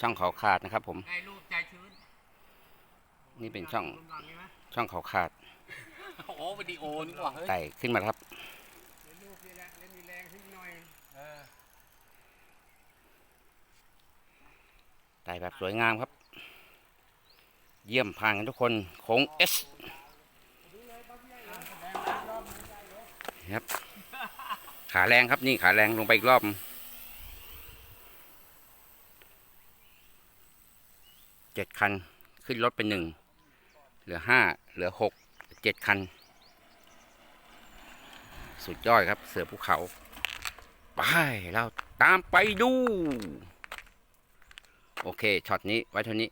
ช่องเขาขาดนะครับ ผม ได้รูปใจชื้นนี่เป็นช่องรูปหลังนี่ไหมช่องเขาขาดโอ้วิดีโอนี่หว่าเฮ้ยไต่ขึ้นมาแล้วครับเล่นรูปนี่แหละเล่นมีแรงขึ้นหน่อยเออไต่แบบสวยงามครับ เยี่ยมผ่านกันทุกคนโค้งเอสครับ ขาแรงครับนี่ขาแรงลงไปอีกรอบ เจ็ดคัน ขึ้นรถไปหนึ่งเหลือห้าเหลือหกเจ็ดคัน สุดยอดครับเสือภูเขา ไป เราตามไปดู โอเคช็อตนี้ไว้เท่านี้